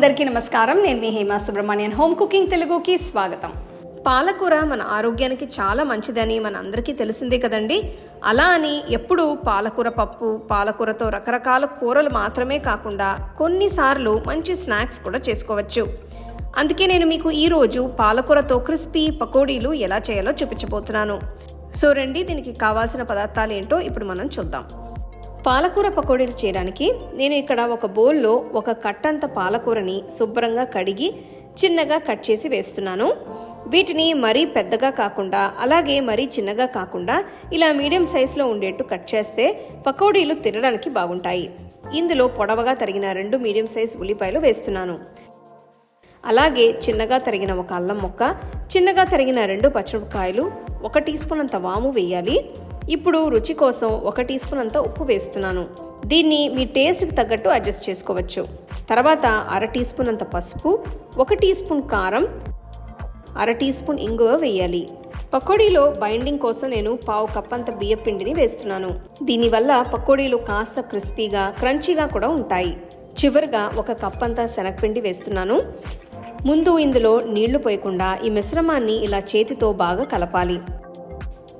అందరికీ నమస్కారం. నేను మీ హేమా సుబ్రహ్మణ్యన్. హోమ్ కుకింగ్ తెలుగుకి స్వాగతం. పాలకూర మన ఆరోగ్యానికి చాలా మంచిదని మన అందరికీ తెలిసిందే కదండి. అలా అని ఎప్పుడు పాలకూర పప్పు పాలకూరతో రకరకాల కూరలు మాత్రమే కాకుండా కొన్నిసార్లు మంచి స్నాక్స్ కూడా చేసుకోవచ్చు. అందుకే నేను మీకు ఈరోజు పాలకూరతో క్రిస్పీ పకోడీలు ఎలా చేయాలో చూపించబోతున్నాను. సో రండి దీనికి కావాల్సిన పదార్థాలు ఏంటో ఇప్పుడు మనం చూద్దాం. పాలకూర పకోడీలు చేయడానికి నేను ఇక్కడ ఒక బౌల్లో ఒక కట్టంత పాలకూరని శుభ్రంగా కడిగి చిన్నగా కట్ చేసి వేస్తున్నాను. వీటిని మరీ పెద్దగా కాకుండా అలాగే మరీ చిన్నగా కాకుండా ఇలా మీడియం సైజులో ఉండేట్టు కట్ చేస్తే పకోడీలు తినడానికి బాగుంటాయి. ఇందులో పొడవగా తరిగిన రెండు మీడియం సైజ్ ఉల్లిపాయలు వేస్తున్నాను. అలాగే చిన్నగా తరిగిన ఒక అల్లం ముక్క చిన్నగా తరిగిన రెండు పచ్చిమిరపకాయలు ఒక టీ స్పూన్ అంత వాము వేయాలి. ఇప్పుడు రుచి కోసం ఒక టీ స్పూన్ అంత ఉప్పు వేస్తున్నాను. దీన్ని మీ టేస్ట్కి తగ్గట్టు అడ్జస్ట్ చేసుకోవచ్చు. తర్వాత అర టీ స్పూన్ అంత పసుపు ఒక టీ స్పూన్ కారం అర టీ స్పూన్ ఇంగువ వేయాలి. పకోడీలో బైండింగ్ కోసం నేను పావు కప్ అంత బియ్యం పిండిని వేస్తున్నాను దీనివల్ల పకోడీలు కాస్త క్రిస్పీగా క్రంచీగా కూడా ఉంటాయి. చివరిగా ఒక కప్ అంతా శనగపిండి వేస్తున్నాను. ముందు ఇందులో నీళ్ళు పోయకుండా ఈ మిశ్రమాన్ని ఇలా చేతితో బాగా కలపాలి.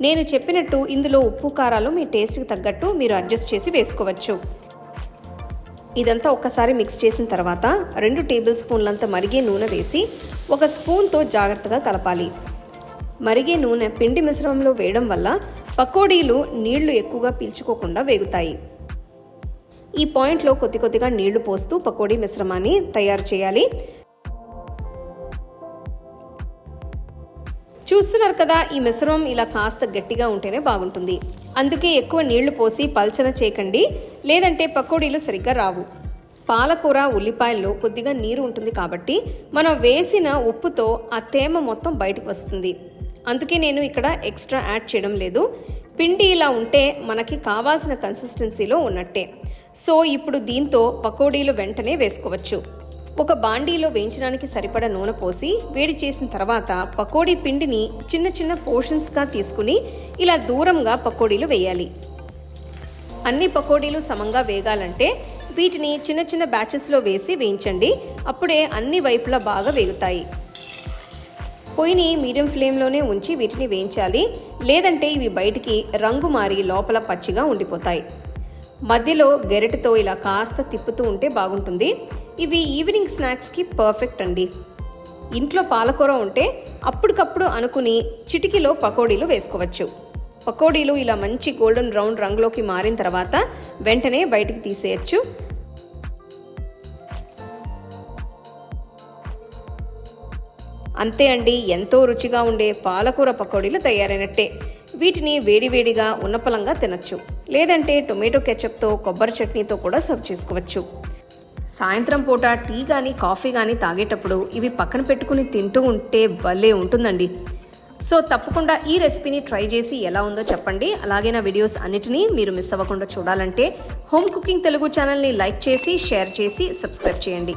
నేను చెప్పినట్టు ఇందులో ఉప్పు కారాలు మీ టేస్ట్కి తగ్గట్టు మీరు అడ్జస్ట్ చేసి వేసుకోవచ్చు. ఇదంతా ఒక్కసారి మిక్స్ చేసిన తర్వాత రెండు టేబుల్ స్పూన్లంత మరిగే నూనె వేసి ఒక స్పూన్తో జాగ్రత్తగా కలపాలి. మరిగే నూనె పిండి మిశ్రమంలో వేయడం వల్ల పకోడీలు నీళ్ళు ఎక్కువగా పీల్చుకోకుండా వేగుతాయి. ఈ పాయింట్లో కొద్ది కొద్దిగా నీళ్ళు పోస్తూ పకోడీ మిశ్రమాన్ని తయారు చేయాలి. చూస్తున్నారు కదా ఈ మిశ్రమం ఇలా కాస్త గట్టిగా ఉంటేనే బాగుంటుంది. అందుకే ఎక్కువ నీళ్ళు పోసి పల్చన చేయకండి లేదంటే పకోడీలు సరిగ్గా రావు. పాలకూర ఉల్లిపాయల్లో కొద్దిగా నీరు ఉంటుంది కాబట్టి మనం వేసిన ఉప్పుతో ఆ తేమ మొత్తం బయటకు వస్తుంది. అందుకే నేను ఇక్కడ ఎక్స్ట్రా యాడ్ చేయడం లేదు. పిండి ఇలా ఉంటే మనకి కావాల్సిన కన్సిస్టెన్సీలో ఉన్నట్టే. సో ఇప్పుడు దీంతో పకోడీలు వెంటనే వేసుకోవచ్చు. ఒక బాండీలో వేయించడానికి సరిపడ నూనె పోసి వేడి చేసిన తర్వాత పకోడీ పిండిని చిన్న చిన్న పోర్షన్స్గా తీసుకుని ఇలా దూరంగా పకోడీలు వేయాలి. అన్ని పకోడీలు సమంగా వేగాలంటే వీటిని చిన్న చిన్న బ్యాచెస్లో వేసి వేయించండి. అప్పుడే అన్ని వైపులా బాగా వేగుతాయి. పొయ్యిని మీడియం ఫ్లేమ్లోనే ఉంచి వీటిని వేయించాలి. లేదంటే ఇవి బయటికి రంగు మారి లోపల పచ్చిగా ఉండిపోతాయి. మధ్యలో గెరటితో ఇలా కాస్త తిప్పుతూ ఉంటే బాగుంటుంది. ఇవి ఈవినింగ్ స్నాక్స్కి పర్ఫెక్ట్ అండి. ఇంట్లో పాలకూర ఉంటే అప్పటికప్పుడు అనుకుని చిటికిలో పకోడీలు వేసుకోవచ్చు. పకోడీలు ఇలా మంచి గోల్డెన్ బ్రౌన్ రంగులోకి మారిన తర్వాత వెంటనే బయటికి తీసేయచ్చు. అంతే అండి ఎంతో రుచిగా ఉండే పాలకూర పకోడీలు తయారైనట్టే. వీటిని వేడివేడిగా ఉన్నపలంగా తినచ్చు. లేదంటే టొమాటో కెచప్తో కొబ్బరి చట్నీతో కూడా సర్వ్ చేసుకోవచ్చు. సాయంత్రం పూట టీ కానీ కాఫీ కానీ తాగేటప్పుడు ఇవి పక్కన పెట్టుకుని తింటూ ఉంటే భలే ఉంటుందండి. సో తప్పకుండా ఈ రెసిపీని ట్రై చేసి ఎలా ఉందో చెప్పండి. అలాగే నా వీడియోస్ అన్నిటినీ మీరు మిస్ అవ్వకుండా చూడాలంటే హోమ్ కుకింగ్ తెలుగు ఛానల్ని లైక్ చేసి షేర్ చేసి సబ్స్క్రైబ్ చేయండి.